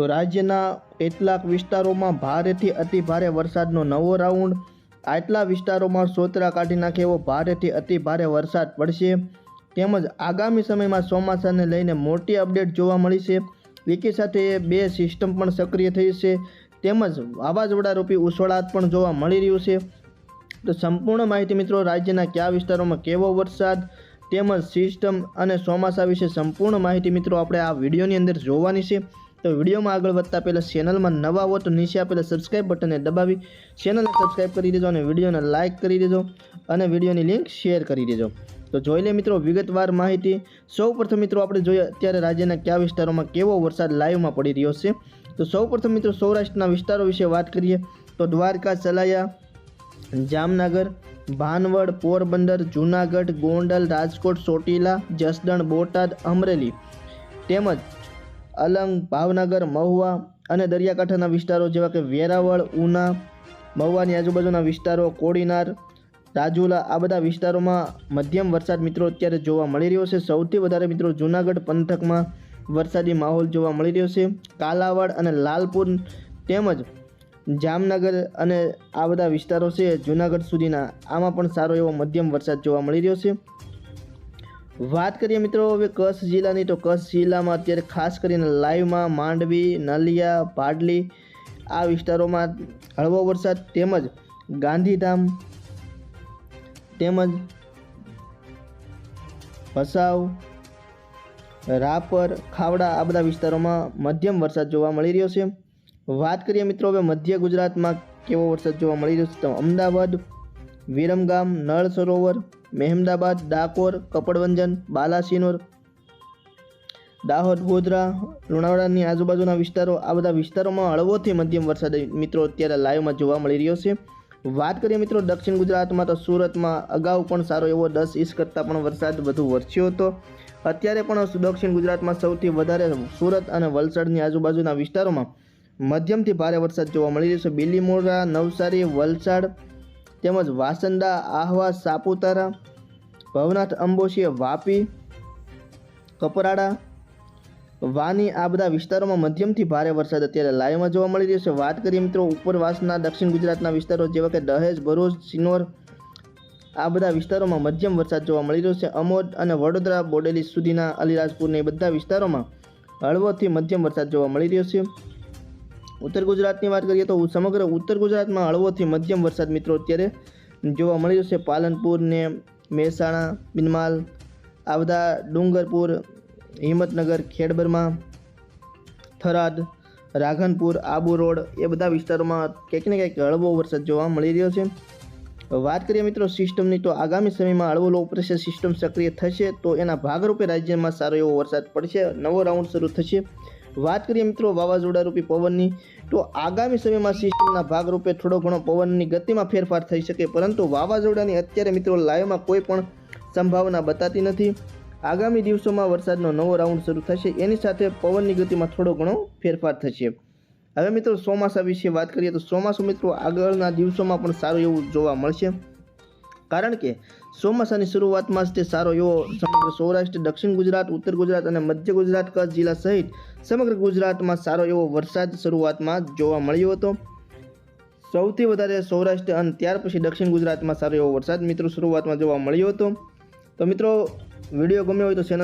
તો રાજ્યના કેટલાક વિસ્તારોમાં ભારેથી અતિ ભારે વરસાદનો નવો રાઉન્ડ. આટલા વિસ્તારોમાં સોતરા કાઢી નાખે એવો ભારેથી અતિ ભારે વરસાદ પડશે. તેમજ આગામી સમયમાં ચોમાસાને લઈને મોટી અપડેટ જોવા મળી છે વિકી સાથે બે સિસ્ટમ પણ સક્રિય થઈ છે. તેમજ વાવાઝોડારૂપી ઉછળાટ પણ જોવા મળી રહ્યું છે. તો સંપૂર્ણ માહિતી મિત્રો રાજ્યના કયા વિસ્તારોમાં કેવો વરસાદ તેમજ સિસ્ટમ અને ચોમાસા વિશે સંપૂર્ણ માહિતી મિત્રો આપણે આ વિડીયોની અંદર જોવાની છે. તો વિડીયોમાં આગળ વધતા પહેલાં ચેનલમાં નવા હો તો નીચે આપેલા સબસ્ક્રાઇબ બટનને દબાવી, ચેનલને સબસ્ક્રાઇબ કરી દેજો અને વિડીયોને લાઇક કરી દેજો અને વિડીયોની લિંક શેર કરી દેજો. તો જોઈ લે મિત્રો વિગતવાર માહિતી. સૌ મિત્રો આપણે જોઈએ અત્યારે રાજ્યના કયા વિસ્તારોમાં કેવો વરસાદ લાઈવમાં પડી રહ્યો છે. તો સૌ મિત્રો સૌરાષ્ટ્રના વિસ્તારો વિશે વાત કરીએ તો દ્વારકા, સલાયા, જામનગર, ભાનવડ, પોરબંદર, જૂનાગઢ, ગોંડલ, રાજકોટ, ચોટીલા, જસદણ, બોટાદ, અમરેલી. તેમજ અલંગ, ભાવનગર, મહુવા અને દરિયાકાંઠાના વિસ્તારો જેવા કે વેરાવળ, ઉના, મહુવાની આજુબાજુના વિસ્તારો, કોડીનાર, રાજુલા, આ બધા વિસ્તારોમાં મધ્યમ વરસાદ મિત્રો અત્યારે જોવા મળી રહ્યો છે. સૌથી વધારે મિત્રો જૂનાગઢ પંથકમાં વરસાદી માહોલ જોવા મળી રહ્યો છે. કાલાવડ અને લાલપુર તેમજ જામનગર અને આ બધા વિસ્તારો છે જૂનાગઢ સુધીના. આમાં પણ સારો એવો મધ્યમ વરસાદ જોવા મળી રહ્યો છે. વાત કરીએ મિત્રો હવે કચ્છ જિલ્લાની, તો કચ્છ જિલ્લામાં અત્યારે ખાસ કરીને લાઈવમાં માંડવી, નલિયા પાડલી આ વિસ્તારોમાં હળવો વરસાદ તેમજ ગાંધીધામ તેમજ ભસાવ, રાપર, ખાવડા આ બધા વિસ્તારોમાં મધ્યમ વરસાદ જોવા મળી રહ્યો છે. વાત કરીએ મિત્રો હવે મધ્ય ગુજરાતમાં કેવો વરસાદ જોવા મળી રહ્યો છે તો અમદાવાદ, વિરમગામ, નળ સરોવર મહેમદાબાદ, ડાકોર, કપડવંજન, બાલાસિનોર, દાહોદ, ગોધરા, લુણાવાડાની આજુબાજુના વિસ્તારો, આ બધા વિસ્તારોમાં હળવોથી મધ્યમ વરસાદ મિત્રો અત્યારે લાઈવમાં જોવા મળી રહ્યો છે. વાત કરીએ મિત્રો દક્ષિણ ગુજરાતમાં તો સુરતમાં અગાઉ પણ સારો એવો દસ ઇંચ કરતાં પણ વરસાદ વધુ વરસ્યો હતો. અત્યારે પણ દક્ષિણ ગુજરાતમાં સૌથી વધારે સુરત અને વલસાડની આજુબાજુના વિસ્તારોમાં મધ્યમથી ભારે વરસાદ જોવા મળી રહ્યો છે. બિલીમોરા, નવસારી, વલસાડ તેમજ વાસંદા, આહવા, સાપુતારા ભવનાથ અંબોશીએ વાપી, કપરાડા, વાની આ બધા વિસ્તારોમાં મધ્યમથી ભારે વરસાદ અત્યારે લાઈવમાં જોવા મળી રહ્યો છે. વાત કરીએ મિત્રો ઉપરવાસના દક્ષિણ ગુજરાતના વિસ્તારો જેવા કે દહેજ, ભરૂચ, સિનોર, આ બધા વિસ્તારોમાં મધ્યમ વરસાદ જોવા મળી રહ્યો છે. અમોદ અને વડોદરા, બોડેલી સુધીના અલીરાજપુરના એ બધા વિસ્તારોમાં હળવોથી મધ્યમ વરસાદ જોવા મળી રહ્યો છે. ઉત્તર ગુજરાતની વાત કરીએ તો સમગ્ર ઉત્તર ગુજરાતમાં હળવોથી મધ્યમ વરસાદ મિત્રો અત્યારે જોવા મળી રહ્યો છે. પાલનપુર ને મહેસાણા, બિનમાલ આ બધા ડુંગરપુર, હિંમતનગર, ખેડબરમાં, થરાદ, રાઘનપુર, આબુ રોડ એ બધા વિસ્તારોમાં ક્યાંક ને ક્યાંક હળવો વરસાદ જોવા મળી રહ્યો છે. વાત કરીએ મિત્રો સિસ્ટમની, તો આગામી સમયમાં હળવો લો પ્રેશર સિસ્ટમ સક્રિય થશે તો એના ભાગરૂપે રાજ્યમાં સારો એવો વરસાદ પડશે. નવો રાઉન્ડ શરૂ થશે. વાત કરીએ મિત્રો વાવાઝોડા રૂપી પવનની, તો આગામી સમયમાં સિસ્ટમના ભાગરૂપે થોડો ઘણો પવનની ગતિમાં ફેરફાર થઈ શકે, પરંતુ વાવાઝોડાની અત્યારે મિત્રો લાઈવમાં કોઈ પણ સંભાવના બતાતી નથી. આગામી દિવસોમાં વરસાદનો નવો રાઉન્ડ શરૂ થશે, એની સાથે પવનની ગતિમાં થોડો ઘણો ફેરફાર થશે. હવે મિત્રો ચોમાસા વિશે વાત કરીએ તો ચોમાસું મિત્રો આગળના દિવસોમાં પણ સારું એવું જોવા મળશે. કારણ કે ચોમાસાની શરૂઆતમાં જ તે સારો એવો સમગ્ર સૌરાષ્ટ્ર, દક્ષિણ ગુજરાત, ઉત્તર ગુજરાત અને મધ્ય ગુજરાત કચ્છ જિલ્લા સહિત સમગ્ર ગુજરાતમાં સારો એવો વરસાદ શરૂઆતમાં જોવા મળ્યો હતો. સૌથી વધારે સૌરાષ્ટ્ર અને ત્યાર પછી દક્ષિણ ગુજરાતમાં સારો એવો વરસાદ મિત્રો શરૂઆતમાં જોવા મળ્યો હતો. તો મિત્રો, વીડિયો ગમ્યો હોય તો ચેનલ